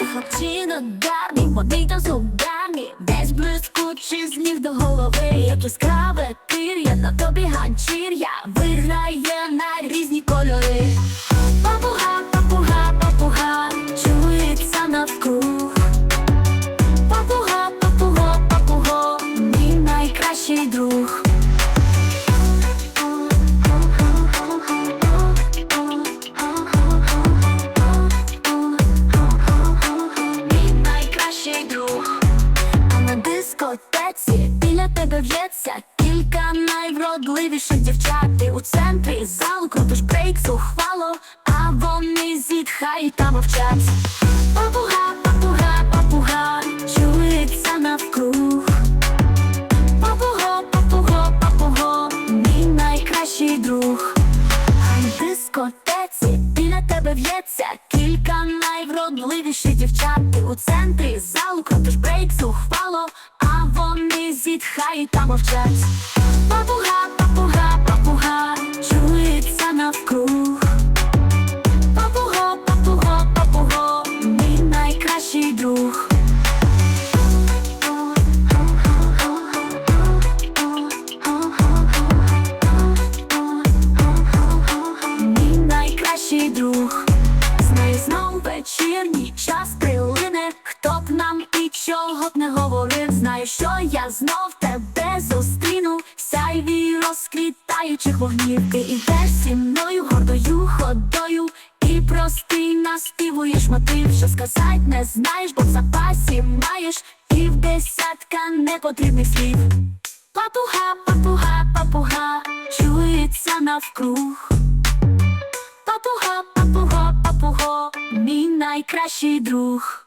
відпочинок гарний, води та зугарні, десь блискучий з до голови, як яскраве пір'я, на тобі ганчір'я. Виграє на різні кольори. Дискотеці біля тебе в'ється кілька найвродливіших дівчат. Ти у центрі залу крутиш брейк зухвало, а вони зітхають та мовчать. Папуга, папуга, папуга, біля тебе в'ється кілька найвродливіших дівчат. У центрі залу крутиш брейк зухвало, а вони зітхають та мовчать. Я знов тебе зустріну, сяйві розквітаючих вогнів. Ти ідеш зі мною гордою ходою, і простий наспівуєш мотив, що сказать не знаєш, бо в запасі маєш і в десятка непотрібних слів. Папуга, папуга, папуга, чується навкруг. Папуга, папуго, папуго, мій найкращий друг.